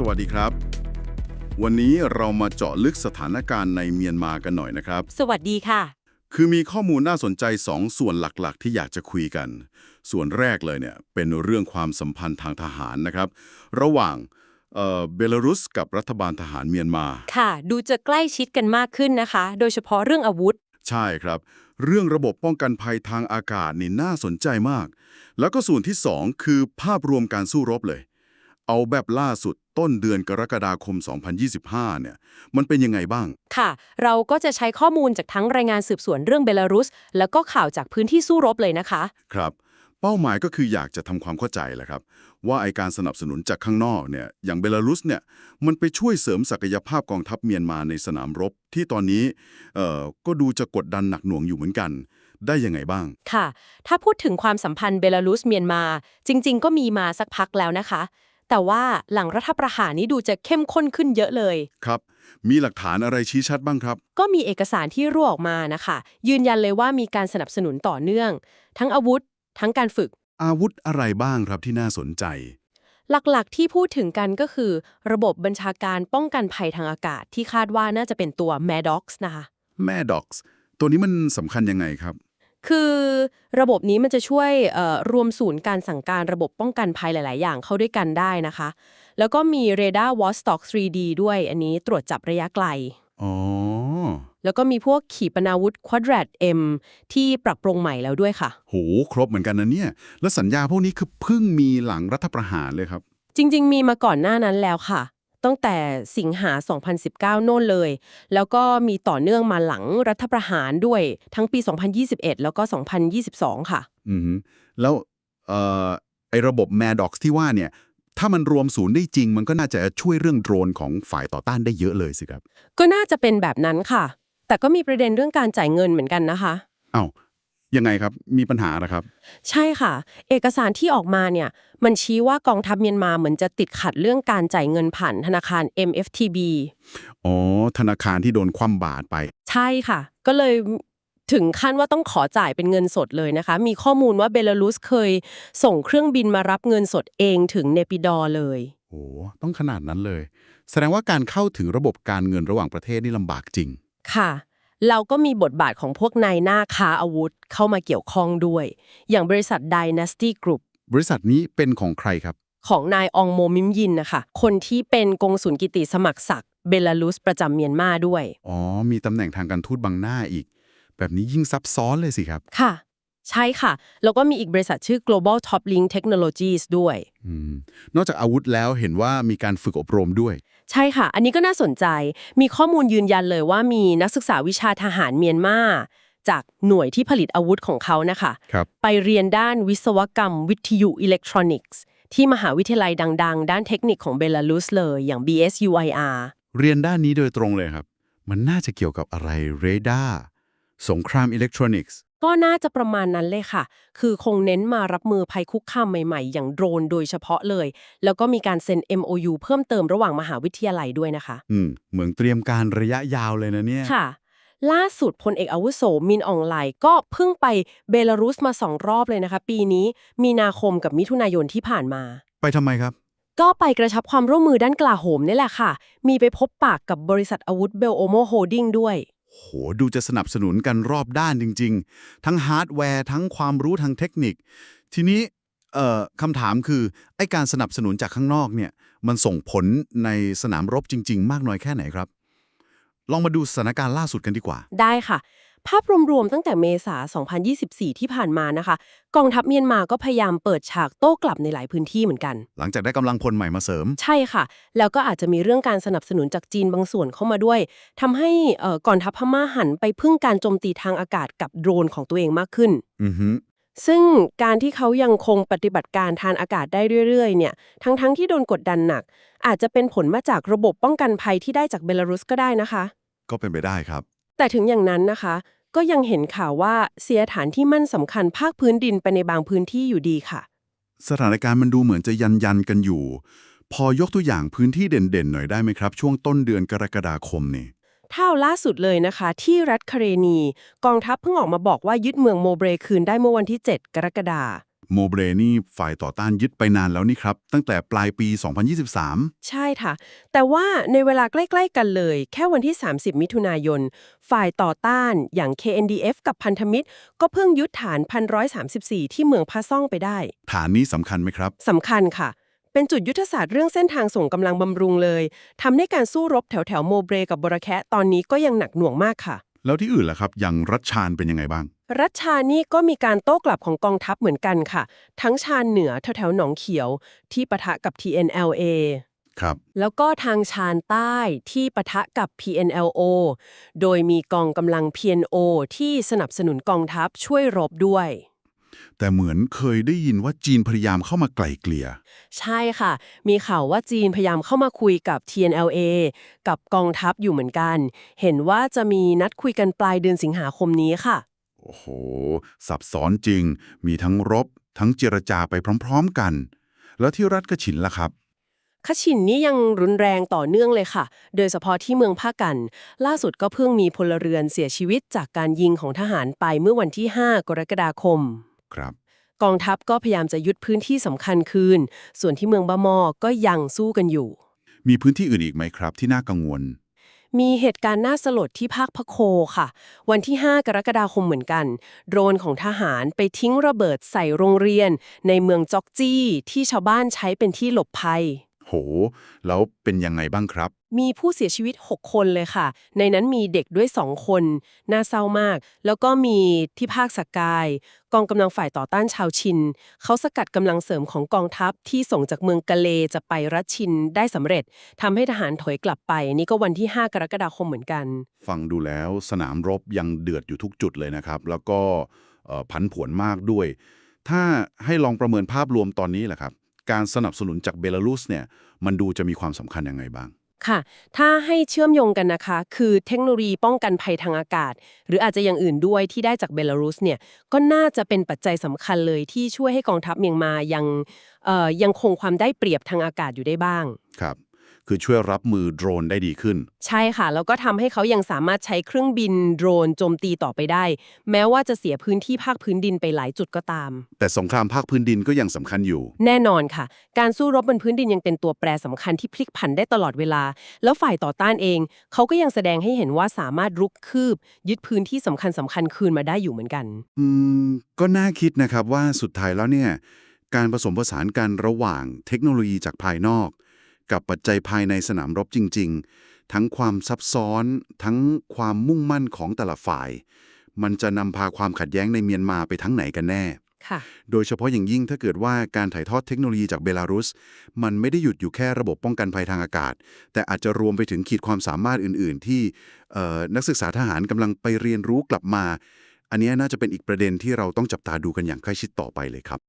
สวัสดีครับ วันนี้เรามาเจาะลึกสถานการณ์ในเมียนมากันหน่อยนะครับ สวัสดีค่ะ คือมีข้อมูลน่าสนใจสองส่วนหลักๆ ที่อยากจะคุยกัน ส่วนแรกเลยเนี่ยเป็นเรื่องความสัมพันธ์ทางทหารนะครับ ระหว่างเอ่อเบลารุสกับรัฐบาลทหารเมียนมา ค่ะ ดูจะใกล้ชิดกันมากขึ้นนะคะ โดยเฉพาะเรื่องอาวุธ ใช่ครับ เรื่องระบบป้องกันภัยทางอากาศนี่น่าสนใจมาก แล้วก็ส่วนที่สองคือภาพรวมการสู้รบเลย เอาแบบล่าสุดต้นเดือนกรกฎาคม 2025 เนี่ย มันเป็นยังไงบ้าง ค่ะ เราก็จะใช้ข้อมูลจากทั้งรายงานสืบสวนเรื่องเบลารุส แล้วก็ข่าวจากพื้นที่สู้รบเลยนะคะ ครับ เป้าหมายก็คืออยากจะทำความเข้าใจแหละครับ ว่าไอการสนับสนุนจากข้างนอกเนี่ย อย่างเบลารุสเนี่ย มันไปช่วยเสริมศักยภาพกองทัพเมียนมาในสนามรบ ที่ตอนนี้ เอ่อ ก็ดูจะกดดันหนักหน่วงอยู่เหมือนกันได้ยังไงบ้าง ค่ะ ถ้าพูดถึงความสัมพันธ์เบลารุสเมียนมา จริง ๆ ก็มีมาสักพักแล้วนะคะ แต่ว่าหลังรัฐประหารนี้ดูจะเข้มข้นขึ้นเยอะเลย ครับ มีหลักฐานอะไรชี้ชัดบ้างครับ ก็มีเอกสารที่รั่วออกมานะคะ ยืนยันเลยว่ามีการสนับสนุนต่อเนื่อง ทั้งอาวุธ ทั้งการฝึก อาวุธอะไรบ้างครับที่น่าสนใจ หลักๆ ที่พูดถึงกันก็คือ ระบบบัญชาการป้องกันภัยทางอากาศที่คาดว่าน่าจะเป็นตัว MADOX นะคะแม่ด็อกส์ตัวนี้มันสำคัญยังไงครับ คือระบบนี้มันจะช่วยเอ่อรวมศูนย์การสั่งการระบบป้องกันภัยหลาย ๆ อย่างเข้าด้วยกันได้นะคะ แล้วก็มี Radar Vostok 3D ด้วย อันนี้ตรวจจับระยะไกลอ๋อแล้วก็มีพวกขีปนาวุธ Quadrat M ที่ปรับปรุงใหม่แล้วด้วยค่ะ โห ครบเหมือนกันนะเนี่ย แล้วสัญญาพวกนี้คือเพิ่งมีหลังรัฐประหารเลยครับ จริง ๆ มีมาก่อนหน้านั้นแล้วค่ะ ตั้งแต่สิงหา 2019 โน่นเลย แล้วก็มีต่อเนื่องมาหลังรัฐประหารด้วยทั้งปี 2021 แล้วก็ 2022 ค่ะ อือฮึแล้วเอ่อไอระบบ MADOX ที่ว่าเนี่ยถ้ามันรวมศูนย์ได้จริง มันก็น่าจะช่วยเรื่องโดรนของฝ่ายต่อต้านได้เยอะเลยสิครับ ก็น่าจะเป็นแบบนั้นค่ะ แต่ก็มีประเด็นเรื่องการจ่ายเงินเหมือนกันนะคะอ้าว ยังไงครับ มีปัญหาเหรอครับ ใช่ค่ะ เอกสารที่ออกมาเนี่ย มันชี้ว่ากองทัพเมียนมาเหมือนจะติดขัดเรื่องการจ่ายเงินผ่านธนาคาร MFTB อ๋อ ธนาคารที่โดนคว่ำบาตรไป ใช่ค่ะ ก็เลยถึงขั้นว่าต้องขอจ่ายเป็นเงินสดเลยนะคะ มีข้อมูลว่าเบลารุสเคยส่งเครื่องบินมารับเงินสดเองถึงเนปิดอร์เลย โอ้ต้องขนาดนั้นเลย แสดงว่าการเข้าถึงระบบการเงินระหว่างประเทศนี่ลำบากจริง ค่ะ เราก็มีบทบาทของพวกนายหน้าค้าอาวุธเข้ามาเกี่ยวข้องด้วย อย่างบริษัท Dynasty Group บริษัทนี้เป็นของใครครับ ของนายอองโมมิมยินนะคะ คนที่เป็นกงสุลกิติสมัครศักดิ์เบลารุสประจำเมียนมาด้วย อ๋อ มีตำแหน่งทางการทูตบังหน้าอีก แบบนี้ยิ่งซับซ้อนเลยสิครับ ค่ะ ใช่ค่ะ แล้วก็มีอีกบริษัทชื่อ Global Top Link Technologies ด้วยอืมนอกจากอาวุธแล้วเห็นว่ามีการฝึกอบรมด้วย ใช่ค่ะ อันนี้ก็น่าสนใจ มีข้อมูลยืนยันเลยว่ามีนักศึกษาวิชาทหารเมียนมาจากหน่วยที่ผลิตอาวุธของเขานะคะครับไปเรียนด้านวิศวกรรม วิทยุอิเล็กทรอนิกส์ ที่มหาวิทยาลัยดัง ๆ ด้านเทคนิคของเบลารุสเลยอย่าง BSUIR เรียนด้านนี้โดยตรงเลยครับ มันน่าจะเกี่ยวกับอะไรเรดาร์สงครามอิเล็กทรอนิกส์ ก็น่าจะประมาณนั้นเลยค่ะ คือคงเน้นมารับมือภัยคุกคามใหม่ๆ อย่างโดรนโดยเฉพาะเลย แล้วก็มีการเซ็น MOU เพิ่มเติมระหว่างมหาวิทยาลัยด้วยนะคะ อืม เหมือนเตรียมการระยะยาวเลยนะเนี่ย ค่ะ ล่าสุดพลเอกอาวุโสมินอองไลก็เพิ่งไปเบลารุสมาสองรอบเลยนะคะ ปีนี้มีนาคมกับมิถุนายนที่ผ่านมา ไปทำไมครับ ก็ไปกระชับความร่วมมือด้านกลาโหมนี่แหละค่ะ มีไปพบปากกับบริษัทอาวุธเบลโอโมโฮลดิ้งด้วย โหดูจะสนับสนุนกันรอบด้านจริง ๆ ทั้งฮาร์ดแวร์ ทั้งความรู้ทางเทคนิค ทีนี้เอ่อคำถามคือ ไอการสนับสนุนจากข้างนอกเนี่ย มันส่งผลในสนามรบจริง ๆ มากน้อยแค่ไหนครับ ลองมาดูสถานการณ์ล่าสุดกันดีกว่า ได้ค่ะ ภาพรวมๆตั้งแต่เมษา 2024 ที่ผ่านมานะคะ กองทัพเมียนมาก็พยายามเปิดฉากโต้กลับในหลายพื้นที่เหมือนกัน หลังจากได้กำลังพลใหม่มาเสริม ใช่ค่ะ แล้วก็อาจจะมีเรื่องการสนับสนุนจากจีนบางส่วนเข้ามาด้วยทำให้เอ่อกองทัพพม่าหันไปพึ่งการโจมตีทางอากาศกับโดรนของตัวเองมากขึ้น อือฮึซึ่งการที่เขายังคงปฏิบัติการทางอากาศได้เรื่อยๆเนี่ย ทั้งๆที่โดนกดดันหนัก อาจจะเป็นผลมาจากระบบป้องกันภัยที่ได้จากเบลารุสก็ได้นะคะ ก็เป็นไปได้ครับ แต่ถึงอย่างนั้นนะคะ ก็ยังเห็นข่าวว่าเสียฐานที่มั่นสำคัญภาคพื้นดินไปในบางพื้นที่อยู่ดีค่ะ สถานการณ์มันดูเหมือนจะยันยันๆกันอยู่ พอยกตัวอย่างพื้นที่เด่นๆ หน่อยได้ไหมครับ ช่วงต้นเดือนกรกฎาคมนี่ถ้าเอาล่าสุดเลยนะคะ ที่รัฐคาเรนี กองทัพเพิ่งออกมาบอกว่ายึดเมืองโมเบรคืนได้เมื่อวันที่ 7 กรกฎาคม โมเบรนี่ฝ่ายต่อต้านยึดไปนานแล้วนี่ครับ ตั้งแต่ปลายปี 2023 ใช่ค่ะ แต่ว่าในเวลาใกล้ ๆ กันเลย แค่วันที่ 30 มิถุนายน ฝ่ายต่อต้านอย่าง KNDF กับพันธมิตร ก็เพิ่งยึดฐาน 1,134 ที่เมืองพาซ่องไปได้ ฐานนี้สำคัญไหมครับสำคัญค่ะ เป็นจุดยุทธศาสตร์เรื่องเส้นทางส่งกำลังบำรุงเลยทำให้การสู้รบแถวแถวๆโมเบรกับบราแคะตอนนี้ก็ยังหนักหน่วงมากค่ะ แล้วที่อื่นล่ะครับอย่างรัชชานเป็นยังไงบ้าง รัชชานี่ก็มีการโต้กลับของกองทัพเหมือนกันค่ะ ทั้งชานเหนือแถวแถวๆหนองเขียวที่ปะทะกับ TNLA ครับ แล้วก็ทางชานใต้ที่ปะทะกับ PNLO โดยมีกองกำลัง PNO ที่สนับสนุนกองทัพช่วยรบด้วย แต่เหมือนเคยได้ยินว่าจีนพยายามเข้ามาไกล่เกลี่ย ใช่ค่ะ มีข่าวว่าจีนพยายามเข้ามาคุยกับ TNLA กับกองทัพอยู่เหมือนกัน เห็นว่าจะมีนัดคุยกันปลายเดือนสิงหาคมนี้ค่ะ โอ้โหสับซ้อนจริง มีทั้งรบ ทั้งเจรจาไปพร้อมๆกัน แล้วที่รัฐกระฉินล่ะครับขชินนี่ยังรุนแรงต่อเนื่องเลยค่ะ โดยเฉพาะที่เมืองภากัน ล่าสุดก็เพิ่งมีพลเรือนเสียชีวิตจากการยิงของทหารไปเมื่อวันที่ 5 กรกฎาคม ครับ กองทัพก็พยายามจะยึดพื้นที่สำคัญคืน ส่วนที่เมืองบะมอก็ยังสู้กันอยู่ มีพื้นที่อื่นอีกไหมครับ ที่น่ากังวล มีเหตุการณ์น่าสลดที่ภาคพะโคค่ะ วันที่ 5 กรกฎาคมเหมือนกัน โดรนของทหารไปทิ้งระเบิดใส่โรงเรียน ในเมืองจอกจี้ที่ชาวบ้านใช้เป็นที่หลบภัย โห แล้วเป็นยังไงบ้างครับ มีผู้เสียชีวิต 6 คนเลยค่ะ ในนั้นมีเด็กด้วย 2 คน น่าเศร้ามาก แล้วก็มีที่ภาคสกาย กองกำลังฝ่ายต่อต้านชาวชิน เขาสกัดกำลังเสริมของกองทัพที่ส่งจากเมืองกะเลจะไปรัชชินได้สำเร็จทำให้ทหารถอยกลับไป นี่ก็วันที่ 5 กรกฎาคมเหมือนกัน ฟังดูแล้วสนามรบยังเดือดอยู่ทุกจุดเลยนะครับ แล้วก็เอ่อผันผวนมากด้วย ถ้าให้ลองประเมินภาพรวมตอนนี้แหละครับ การสนับสนุนจากเบลารุสเนี่ยมันดูจะมีความสำคัญยังไงบ้าง ค่ะ ถ้าให้เชื่อมโยงกันนะคะ คือเทคโนโลยีป้องกันภัยทางอากาศ หรืออาจจะอย่างอื่นด้วยที่ได้จากเบลารุสเนี่ยก็น่าจะเป็นปัจจัยสำคัญเลยที่ช่วยให้กองทัพเมียนมายังเอ่อยังคงความได้เปรียบทางอากาศอยู่ได้บ้าง ครับ คือช่วยรับมือโดรนได้ดีขึ้น ใช่ค่ะ แล้วก็ทำให้เขายังสามารถใช้เครื่องบินโดรนโจมตีต่อไปได้ แม้ว่าจะเสียพื้นที่ภาคพื้นดินไปหลายจุดก็ตาม แต่สงครามภาคพื้นดินก็ยังสำคัญอยู่ แน่นอนค่ะ การสู้รบบนพื้นดินยังเป็นตัวแปรสำคัญที่พลิกผันได้ตลอดเวลา แล้วฝ่ายต่อต้านเอง เขาก็ยังแสดงให้เห็นว่าสามารถรุกคืบ ยึดพื้นที่สำคัญสำคัญคืนมาได้อยู่เหมือนกัน อืม ก็น่าคิดนะครับว่าสุดท้ายแล้วเนี่ย การผสมผสานกันระหว่างเทคโนโลยีจากภายนอก กับปัจจัยภายในสนามรบจริง ๆ ทั้งความซับซ้อน ทั้งความมุ่งมั่นของแต่ละฝ่าย มันจะนำพาความขัดแย้งในเมียนมาไปทั้งไหนกันแน่ค่ะโดยเฉพาะอย่างยิ่งถ้าเกิดว่าการถ่ายทอดเทคโนโลยีจากเบลารุส มันไม่ได้หยุดอยู่แค่ระบบป้องกันภัยทางอากาศ แต่อาจจะรวมไปถึงขีดความสามารถอื่น ๆ ที่เอ่อนักศึกษาทหารกำลังไปเรียนรู้กลับมา อันเนี้ยน่าจะเป็นอีกประเด็นที่เราต้องจับตาดูกันอย่างใกล้ชิดต่อไปเลยครับ